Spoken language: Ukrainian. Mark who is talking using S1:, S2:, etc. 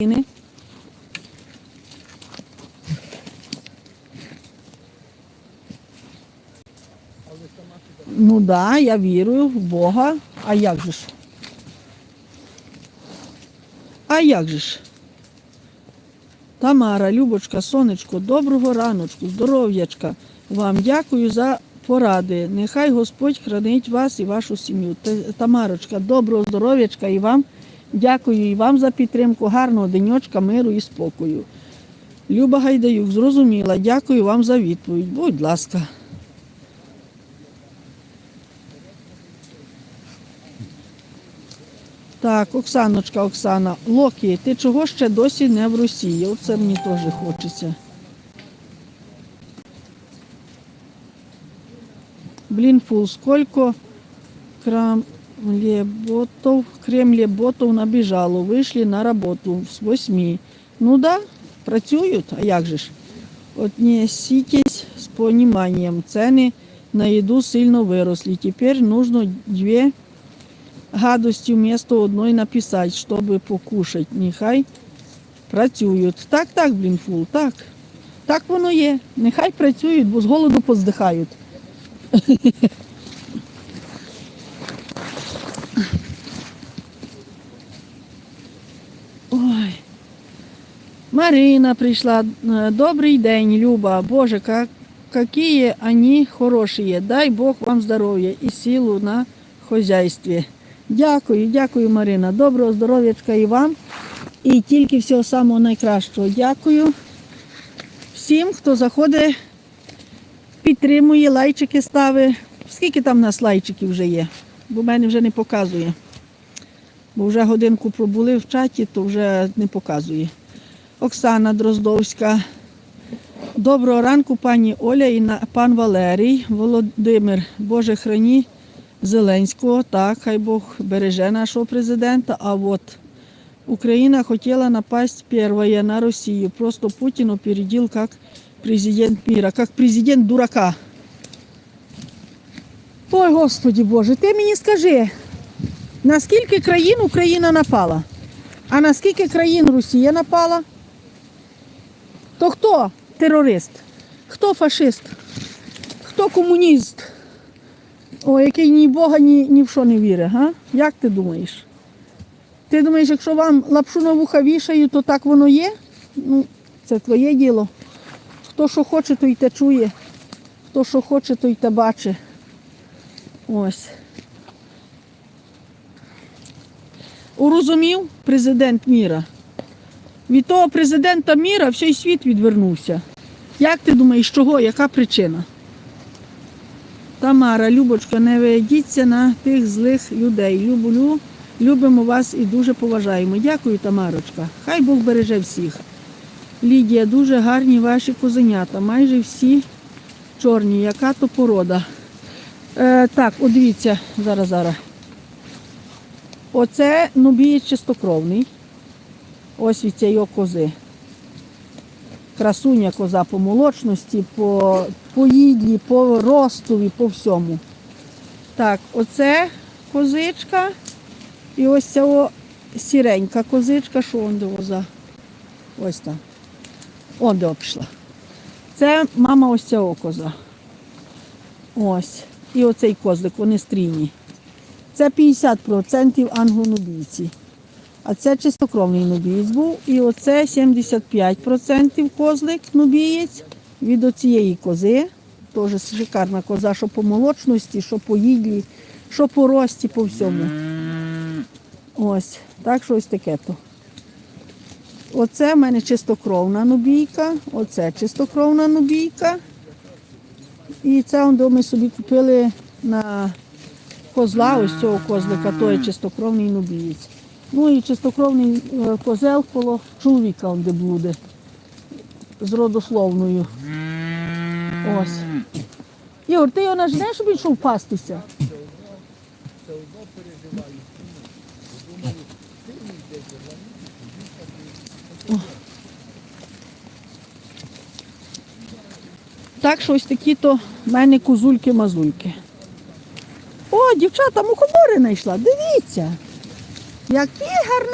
S1: України. Ну так, да, я вірую в Бога. А як же ж? А як же ж? Тамара, Любочка, сонечко, доброго раночку, здоров'ячка. Вам дякую за поради. Нехай Господь хранить вас і вашу сім'ю. Тамарочка, доброго здоров'ячка і вам. Дякую і вам за підтримку. Гарного денечка, миру і спокою. Люба Гайдаюк, зрозуміла. Дякую вам за відповідь. Будь ласка. Так, Оксаночка, Оксана, Локі, ти чого ще досі не в Росії? Оце мені теж хочеться. Блин, фул, сколько кремлеботов, кремлеботов набежало, вийшли на роботу з восьми. Ну да, працюють, а як же ж? Отнеситесь з пониманием. Ціни на їду сильно виросли. Тепер нужно дві гадості вместо одної написати, щоб покушати. Нехай працюють. Так, так, блін, фул, так. Так воно є. Нехай працюють, бо з голоду поздихають. Марина прийшла. Е, Добрий день, Люба. Боже, как, какие они хорошие. Дай Бог вам здоров'я і силу на хозяйстві. Дякую, дякую, Марина. Доброго здоров'ячка і вам. І тільки всього самого найкращого. Дякую всім, хто заходить, підтримує, лайчики ставить. Скільки там у нас лайчиків вже є? Бо в мене вже не показує. Бо вже годинку пробули в чаті, то вже не показує. Оксана Дроздовська. Доброго ранку, пані Оля і пан Валерій. Володимир, Боже храні Зеленського. Так, хай Бог береже нашого президента. А от Украина хотела напасть первая на Россию. Просто Путин опередил как президент мира, как президент дурака. Ой, Господи Боже, ти мені скажи, на скільки країн Україна напала? А на скільки країн Росія напала? То хто терорист? Хто фашист? Хто комуніст? О, який ні Бога, ні, ні в що не вірить, га? Як ти думаєш? Ти думаєш, якщо вам лапшу на вуха вішають, то так воно є? Ну, це твоє діло. Хто що хоче, той те чує. Хто що хоче, той те бачить. Ось. Урозумів президент міра. Від того президента міра всій світ відвернувся. Як ти думаєш, чого? Яка причина? Тамара, Любочка, не ведіться на тих злих людей. Люблю, любимо вас і дуже поважаємо. Дякую, Тамарочка. Хай Бог береже всіх. Лідія, дуже гарні ваші козенята. Майже всі чорні. Яка то порода? Е, так, от дивіться, зараз, зараз. Оце нубієць чистокровний. Ось від цієї кози. Красуня коза по молочності, по, по їдлі, по ростові, по всьому. Так, оце козичка. І ось ця о сіренька козичка, що он воза. Ось там. Он де пішла. Це мама ось цього коза. Ось. І оцей козлик, вони стрійні. Це 50% англонубійці. А це чистокровний нубієць був. І оце 75% козлик нубієць від оцієї кози. Теж шикарна коза, що по молочності, що по їдлі, що по рості, по всьому. Ось, так що ось таке то. Оце в мене чистокровна нубійка, оце чистокровна нубійка. І це ми собі купили на козла, ось цього козлика, то є чистокровний нубієць. Ну і чистокровний е, козел коло чоловіка, де блуде, з родословною. Ось. Ігор, ти його нажнеш, щоб він йшов пастися? Так що ось такі то в мене козульки-мазульки. О, дівчата, мухомори знайшла. Дивіться. Які гарні